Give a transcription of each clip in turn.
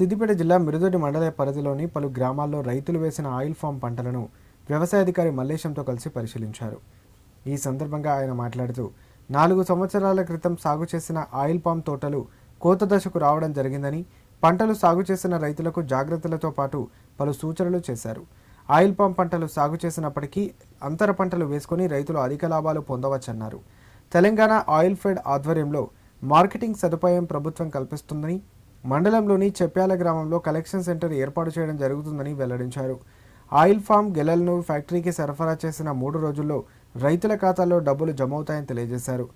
సిద్దిపేట జిల్లా మిరుదొడి మండల పరిధిలోని పలు గ్రామాల్లో రైతులు వేసిన ఆయిల్ ఫామ్ పంటలను వ్యవసాయాధికారి మల్లేశంతో కలిసి పరిశీలించారు. ఈ సందర్భంగా ఆయన మాట్లాడుతూ నాలుగు సంవత్సరాల క్రితం సాగు చేసిన ఆయిల్ పామ్ తోటలు కోత దశకు రావడం జరిగిందని పంటలు సాగు చేసిన రైతులకు జాగ్రత్తలతో పాటు పలు సూచనలు చేశారు. ఆయిల్ పామ్ పంటలు సాగు చేసినప్పటికీ అంతర పంటలు వేసుకొని రైతులు అధిక లాభాలు పొందవచ్చన్నారు. తెలంగాణ ఆయిల్ ఫెడ్ ఆధ్వర్యంలో మార్కెటింగ్ సదుపాయం ప్రభుత్వం కల్పిస్తుందని మండలంలోని చెప్యాల గ్రామంలో కలెక్షన్ సెంటర్ ఏర్పాటు చేయడం జరుగుతుందని వెల్లడించారు. ఆయిల్ ఫామ్ గెలలను ఫ్యాక్టరీకి సరఫరా చేసిన మూడు రోజుల్లో రైతుల ఖాతాల్లో డబ్బులు జమవుతాయని తెలియజేశారు.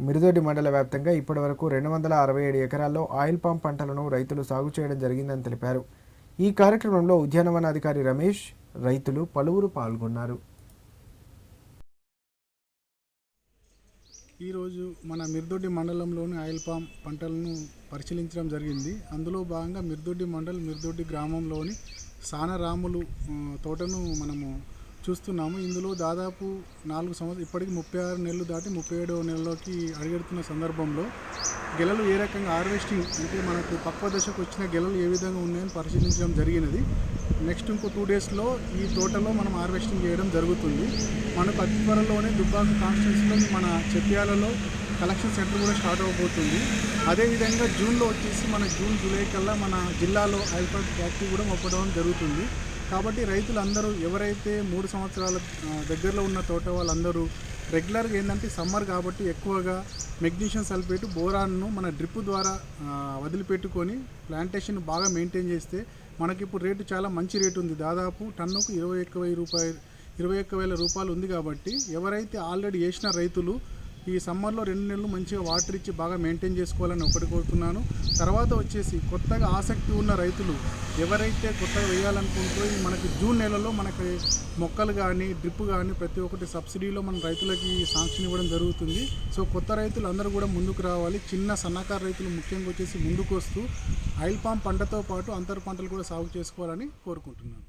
మిరుదొడ్డి మండల వ్యాప్తంగా ఇప్పటివరకు రెండు వందల అరవై ఏడు ఎకరాల్లో ఆయిల్ పామ్ పంటలను రైతులు సాగు చేయడం జరిగిందని తెలిపారు. ఈ కార్యక్రమంలో ఉద్యానవన అధికారి రమేష్ రైతులు పలువురు పాల్గొన్నారు. ఈరోజు మన మిర్దొడ్డి మండలంలోని ఆయిల్ పామ్ పంటలను పరిశీలించడం జరిగింది. అందులో భాగంగా మిర్దొడ్డి మండల్ మిర్దొడ్డి గ్రామంలోని సానరాములు తోటను మనము చూస్తున్నాము. ఇందులో దాదాపు నాలుగు సంవత్సరం ఇప్పటికి ముప్పై ఆరు నెలలు దాటి ముప్పై ఏడవ నెలలోకి అడుగెడుతున్న సందర్భంలో గెలలు ఏ రకంగా హార్వెస్టింగ్ అంటే మనకు పక్వ దశకు వచ్చిన గెలలు ఏ విధంగా ఉన్నాయని పరిశీలించడం జరిగినది. నెక్స్ట్ ఇంకో టూ డేస్లో ఈ తోటలో మనం హార్వెస్టింగ్ చేయడం జరుగుతుంది. మనకు అతి త్వరలోనే దుబ్బాక కాన్స్టిట్యూన్సీలో మన చెట్యాలలో కలెక్షన్ సెంటర్ కూడా స్టార్ట్ అవబోతుంది. అదేవిధంగా జూన్లో వచ్చేసి మన జూన్ జూలై కల్లా మన జిల్లాలో హైపర్ ఫ్యాక్టరీ కూడా మొప్పడం జరుగుతుంది. కాబట్టి రైతులందరూ ఎవరైతే మూడు సంవత్సరాల దగ్గరలో ఉన్న తోట వాళ్ళందరూ రెగ్యులర్గా ఏంటంటే సమ్మర్ కాబట్టి ఎక్కువగా మెగ్నీషియం సల్ఫేట్ బోరాన్ను మన డ్రిప్ ద్వారా వదిలిపెట్టుకొని ప్లాంటేషన్ బాగా మెయింటైన్ చేస్తే మనకి ఇప్పుడు రేటు చాలా మంచి రేటు ఉంది దాదాపు టన్నుకు ఇరవై ఒక్క వెయ్యి రూపాయలు ఇరవై ఒక్క వేల రూపాయలు ఉంది కాబట్టి ఎవరైతే ఆల్రెడీ వేసిన రైతులు ఈ సమ్మర్లో రెండు నెలలు మంచిగా వాటర్ ఇచ్చి బాగా మెయింటైన్ చేసుకోవాలని ఒకటి కోరుతున్నాను. తర్వాత వచ్చేసి కొత్తగా ఆసక్తి ఉన్న రైతులు ఎవరైతే కొత్తగా వేయాలనుకుంటూ ఈ మనకి జూన్ నెలలో మనకి మొక్కలు కానీ డ్రిప్ కానీ ప్రతి ఒక్కటి సబ్సిడీలో మన రైతులకి శాంక్షన్ ఇవ్వడం జరుగుతుంది. సో కొత్త రైతులు అందరూ కూడా ముందుకు రావాలి. చిన్న సన్నకారు రైతులు ముఖ్యంగా వచ్చేసి ముందుకు వస్తూ ఆయిల్ పామ్ పంటతో పాటు అంతర పంటలు కూడా సాగు చేసుకోవాలని కోరుకుంటున్నాను.